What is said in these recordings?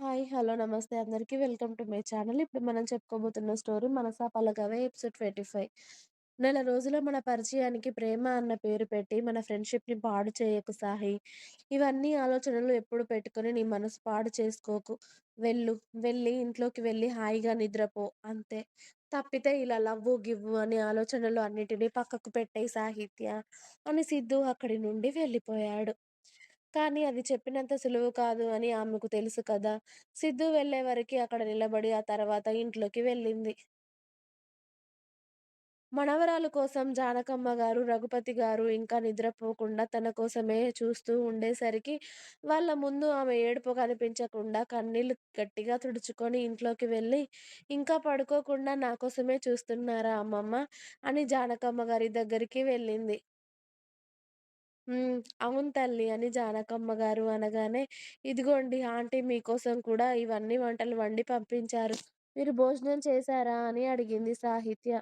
Hi. Hello. నమస్తే అందరికీ welcome to my channel. ఇప్పుడు మనం చెప్పుకోబోతున్న స్టోరీ 'మనసా పలకవే' ఎపిసోడ్ 25. నెల రోజుల మన పరిచయానికి ప్రేమ అన్న పేరు పెట్టి మన ఫ్రెండ్‌షిప్‌ని పాడు చేయకు సాహి ఇవన్నీ ఆలోచనలు ఎప్పుడు పెట్టుకొని నీ మనసు పాడు చేసుకోకు. వెళ్ళు. వెళ్ళి ఇంట్లోకి వెళ్ళి హాయిగా నిద్రపో అంతే. తప్పితే ఇలా లవ్వు, గివ్వు అనే ఆలోచనలు అన్నిటినీ పక్కకు పెట్టే సాహిత్య అని సిద్ధు అక్కడి నుండి వెళ్ళిపోయాడు. కానీ అది చెప్పినంత సులువు కాదు అని ఆమెకు తెలుసు కదా! సిద్ధు వెళ్ళేవరకి అక్కడ నిలబడి ఆ తర్వాత ఇంట్లోకి వెళ్ళింది. మనవరాలు కోసం జానకమ్మ గారు రఘుపతి గారు ఇంకా నిద్రపోకుండా తన కోసమే చూస్తూ ఉండేసరికి వాళ్ళ ముందు ఆమె ఏడుపు కనిపించకుండా కన్నీళ్ళు గట్టిగా తుడుచుకొని ఇంట్లోకి వెళ్ళి ఇంకా పడుకోకుండా నాకోసమే చూస్తున్నారా అమ్మమ్మ అని జానకమ్మ గారి దగ్గరికి వెళ్ళింది. హ్మ్. అవును తల్లి అని జానకమ్మ గారు అనగానే ఇదిగోండి ఆంటీ మీకోసం కూడా ఇవన్నీ వంటలు వండి పంపించారు. మీరు భోజనం చేశారా? అని అడిగింది సాహిత్య.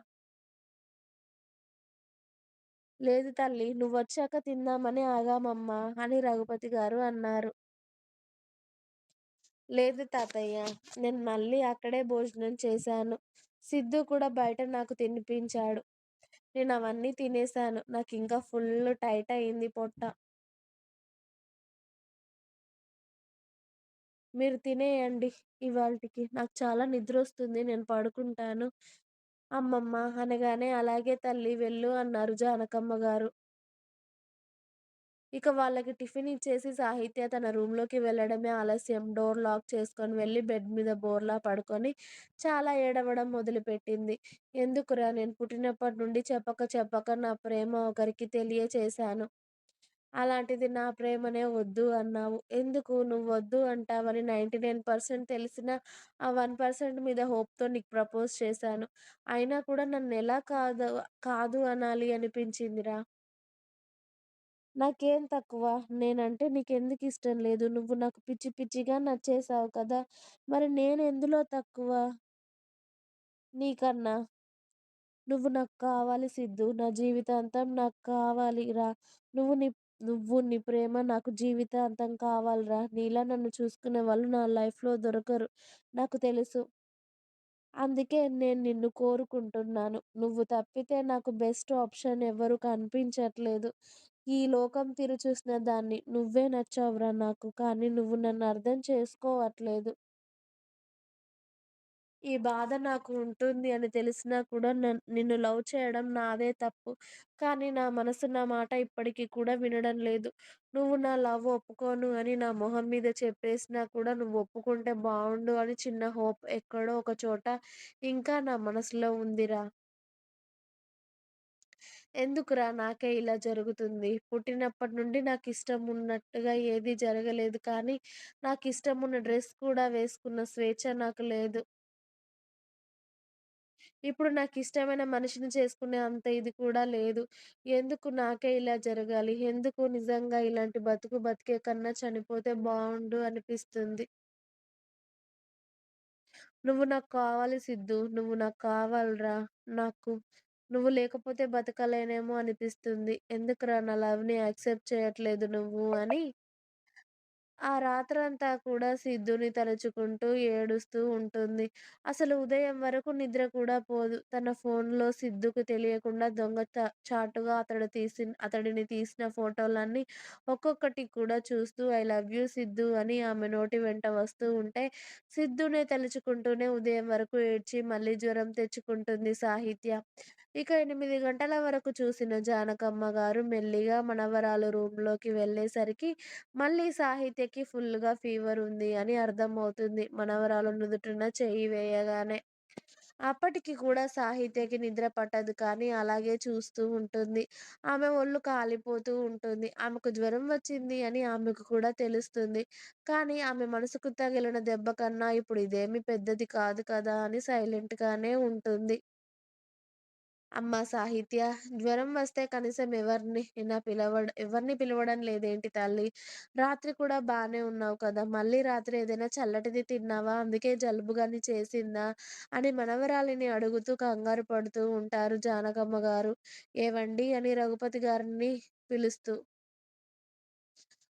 లేదు తల్లీ! నువ్వొచ్చాక తిందామని ఆగామమ్మా అని రఘుపతి గారు అన్నారు. లేదు తాతయ్య. నేను మళ్ళీ అక్కడే భోజనం చేశాను. సిద్ధూ కూడా బయట నాకు తినిపించాడు. నేనవన్నీ నాకు నాకింకా ఫుల్ టైట్ అయింది పొట్ట. మీరు తినేయండి ఇవాల్టికి. నాకు చాలా నిద్రొస్తుంది. నేను పడుకుంటాను అమ్మమ్మ అనగానే అలాగే తల్లి వెళ్ళు అన్నారు జానకమ్మ గారు ఇక వాళ్ళకి టిఫిన్ ఇచ్చేసి సాహిత్య తన రూమ్‌లోకి వెళ్ళడమే ఆలస్యం. డోర్ లాక్ చేసుకొని వెళ్ళి బెడ్ మీద బోర్లా పడుకొని చాలా ఏడవడం మొదలుపెట్టింది. ఎందుకురా నేను పుట్టినప్పటి నుండి చెప్పక చెప్పక నా ప్రేమ ఒకరికి తెలియచేశాను. అలాంటిది నా ప్రేమనే వద్దు అన్నావు. ఎందుకు? నువ్వు వద్దు అంటావని నైన్టీ నైన్ పర్సెంట్ తెలిసిన ఆ వన్ పర్సెంట్ మీద హోప్‌తో నీకు ప్రపోజ్ చేశాను. అయినా కూడా నన్ను ఎలా కాదు కాదు అనాలి అనిపించిందిరా? నాకేం తక్కువ? నేనంటే నీకెందుకిష్టం లేదు? నువ్వు నాకు పిచ్చి పిచ్చిగా నచ్చేసావు కదా! మరి నేనెందులో తక్కువ? నీకన్నా? నువ్వు నాకు కావాలి సిద్ధూ. నా జీవితాంతం నాకు కావాలిరా! నువ్వు నీ నువ్వు నీ ప్రేమ నాకు జీవితాంతం కావాలిరా! నీలా నన్ను చూసుకునే వాళ్ళు నా లైఫ్‌లో దొరకరు నాకు తెలుసు. అందుకే నేను నిన్ను కోరుకుంటున్నాను. నువ్వు తప్పితే నాకు బెస్ట్ ఆప్షన్ ఎవరు కనిపించట్లేదు. ఈ లోకం తీరు చూసిన దాన్ని. నువ్వే నచ్చావురా నాకు. కానీ నువ్వు నన్ను అర్థం చేసుకోవట్లేదు. ఈ బాధ నాకు ఉంటుంది అని తెలిసినా కూడా నన్ నిన్ను లవ్ చేయడం నాదే తప్పు. కానీ నా మనసు నా మాట ఇప్పటికీ కూడా వినడం లేదు. నువ్వు నా లవ్ ఒప్పుకోను అని నా మొహం మీద చెప్పేసినా కూడా నువ్వు ఒప్పుకుంటే బాగుండు అని చిన్న హోప్ ఎక్కడో ఒక చోట ఇంకా నా మనసులో ఉందిరా! ఎందుకురా నాకే ఇలా జరుగుతుంది? పుట్టినప్పటి నుండి నాకిష్టమున్నట్టుగా ఏదీ జరగలేదు కానీ నాకిష్టమున్న డ్రెస్ కూడా వేసుకున్న స్వేచ్ఛ నాకు లేదు. ఇప్పుడు నాకిష్టమైన మనిషిని చేసుకునే అంత ఇది కూడా లేదు. ఎందుకు నాకే ఇలా జరగాలి? ఎందుకు నిజంగా ఇలాంటి బతుకు బతికే కన్నా చనిపోతే బావుండు అనిపిస్తుంది. నువ్వు నాకు కావాలి సిద్ధు. నువ్వు నాకు కావాలిరా! నాకు నువ్వు లేకపోతే బతకలేనేమో అనిపిస్తుంది. ఎందుకురా నా లవ్‌ని యాక్సెప్ట్ చేయట్లేదు నువ్వు అని ఆ రాత్రంతా కూడా సిద్ధుని తలుచుకుంటూ ఏడుస్తూ ఉంటుంది. అసలు ఉదయం వరకు నిద్ర కూడా పోదు. తన ఫోన్‌లో సిద్ధుకు తెలియకుండా దొంగత చాటుగా అతడు తీసిన అతడిని తీసిన ఫోటోలన్నీ ఒక్కొక్కటి కూడా చూస్తూ ఐ లవ్ యూ సిద్ధు అని ఆమె నోటి వెంట వస్తూ ఉంటే సిద్ధునే తలుచుకుంటూనే ఉదయం వరకు ఏడ్చి మళ్ళీ జ్వరం తెచ్చుకుంటుంది సాహిత్య. ఇక ఎనిమిది గంటల వరకు చూసిన జానకమ్మ గారు మెల్లిగా మనవరాలు రూమ్‌లోకి వెళ్ళేసరికి మళ్ళీ సాహిత్యకి ఫుల్గా ఫీవర్ ఉంది అని అర్థమవుతుంది మనవరాలు నుదుటిన చేయి వేయగానే. అప్పటికి కూడా సాహిత్యకి నిద్ర పట్టదు కానీ అలాగే చూస్తూ ఉంటుంది. ఆమె ఒళ్ళు కాలిపోతూ ఉంటుంది. ఆమెకు జ్వరం వచ్చింది అని ఆమెకు కూడా తెలుస్తుంది. కానీ ఆమె మనసుకు తగిలిన దెబ్బ కన్నా ఇప్పుడు ఇదేమి పెద్దది కాదు కదా అని సైలెంట్‌గానే ఉంటుంది. అమ్మ సాహిత్య! జ్వరం వస్తే కనీసం ఎవరిని నా పిలవడ ఎవరిని పిలవడం లేదేంటి తల్లి రాత్రి కూడా బాగానే ఉన్నావు కదా! మళ్ళీ రాత్రి ఏదైనా చల్లటిది తిన్నావా? అందుకే జలుబు గాని చేసిందా? అని మనవరాలిని అడుగుతూ కంగారు పడుతూ ఉంటారు జానకమ్మ గారు ఏవండి అని రఘుపతి గారిని పిలుస్తూ.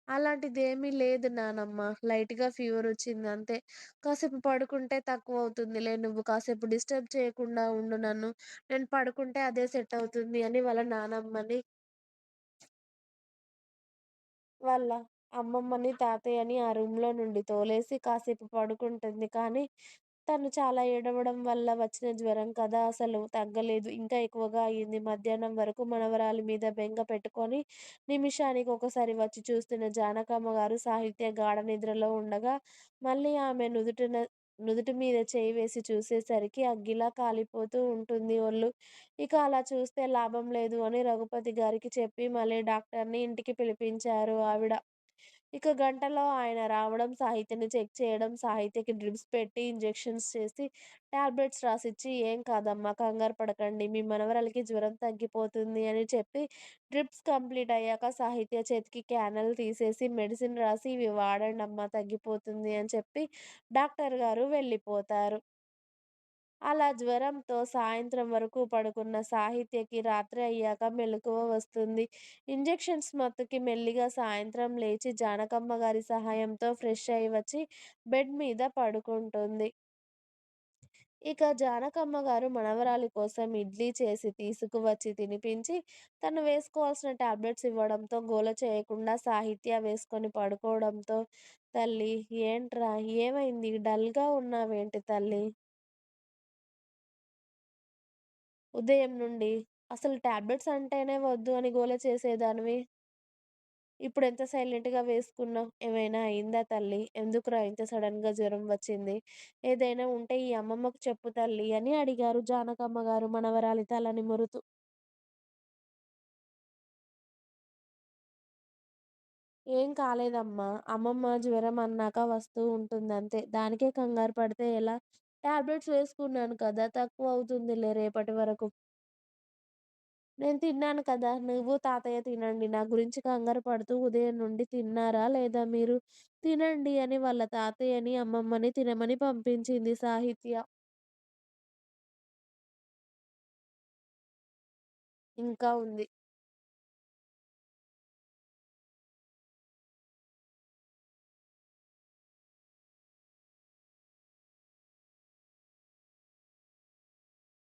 అలాంటిదేమీ లేదు నానమ్మ. లైట్‌గా ఫీవరొచ్చింది అంతే. కాసేపు పడుకుంటే తక్కువవుతుందిలే. నువ్వు కాసేపు డిస్టర్బ్ చేయకుండా ఉండు నన్ను. నేను పడుకుంటే అదే సెట్ అవుతుంది అని వాళ్ళ నానమ్మని వాళ్ళ అమ్మమ్మని, తాతయ్యని ఆ రూమ్‌లో నుండి తోలేసి కాసేపు పడుకుంటుంది. కానీ తను చాలా ఏడవడం వల్ల వచ్చిన జ్వరం కదా! అసలు తగ్గలేదు. ఇంకా ఎక్కువగా అయింది. మధ్యాహ్నం వరకు మనవరాలి మీద బెంగ పెట్టుకొని నిమిషానికి ఒకసారి వచ్చి చూస్తున్న జానకమ్మ గారు సాహిత్య గాఢ నిద్రలో ఉండగా మళ్ళీ ఆమె నుదుటిన నుదుటి మీద చేయి వేసి చూసేసరికి అగ్గిలా కాలిపోతూ ఉంటుంది ఒళ్ళు. ఇక అలా చూస్తే లాభం లేదు అని రఘుపతి గారికి చెప్పి మళ్ళీ డాక్టర్‌ని ఇంటికి పిలిపించారు ఆవిడ. ఇక గంటలో ఆయన రావడం, సాహిత్యని చెక్ చేయడం, సాహిత్యకి డ్రిప్స్ పెట్టి, ఇంజెక్షన్స్ చేసి, టాబ్లెట్స్ రాసిచ్చి "ఏం కాదమ్మా కంగారు పడకండి. మీ మనవరాలికి జ్వరం తగ్గిపోతుంది" అని చెప్పి డ్రిప్స్ కంప్లీట్ అయ్యాక సాహిత్య చేతికి క్యానల్ తీసేసి మెడిసిన్ రాసి "ఇవి వాడండమ్మా తగ్గిపోతుంది" అని చెప్పి డాక్టర్ గారు వెళ్ళిపోతారు. అలా జ్వరంతో సాయంత్రం వరకు పడుకున్న సాహిత్యకి రాత్రి అయ్యాక మెలకువ వస్తుంది. ఇంజెక్షన్స్ మత్తుకి మెల్లిగా సాయంత్రం లేచి జానకమ్మ గారి సహాయంతో ఫ్రెష్ అయి వచ్చి బెడ్ మీద పడుకుంటుంది. ఇక జానకమ్మ గారు మనవరాలి కోసం ఇడ్లీ చేసి తీసుకువచ్చి తినిపించి, తను వేసుకోవాల్సిన టాబ్లెట్స్ ఇవ్వడంతో గోల చేయకుండా సాహిత్య వేసుకొని పడుకోవడంతో తల్లి ఏంట్రా? ఏమైంది? డల్‌గా ఉన్నావేంటి తల్లి ఉదయం నుండి అసలు టాబ్లెట్స్ అంటేనే వద్దు అని గోల చేసేదానివి. ఇప్పుడు ఎంత సైలెంట్‌గా వేసుకున్నావు. ఏమైనా అయిందా తల్లి ఎందుకురా ఇంత సడన్గా జ్వరం వచ్చింది? ఏదైనా ఉంటే ఈ అమ్మమ్మకు చెప్పు తల్లి అని అడిగారు జానకమ్మ గారు మనవరాలి తల నిమురుతూ. "ఏం కాలేదమ్మా. అమ్మమ్మ జ్వరం అన్నాక వస్తూ ఉంటుందంతే. దానికే కంగారు పడితే ఎలా? టాబ్లెట్స్ వేసుకున్నాను కదా! తక్కువ అవుతుందిలే రేపటి వరకు. నేను తిన్నాను కదా! నువ్వు, తాతయ్య తినండి. నా గురించి కంగారు పడుతూ ఉదయం నుండి తిన్నారా లేదా మీరు? తినండి" అని వాళ్ళ తాతయ్యని, అమ్మమ్మని తినమని పంపించింది సాహిత్య. ఇంకా ఉంది.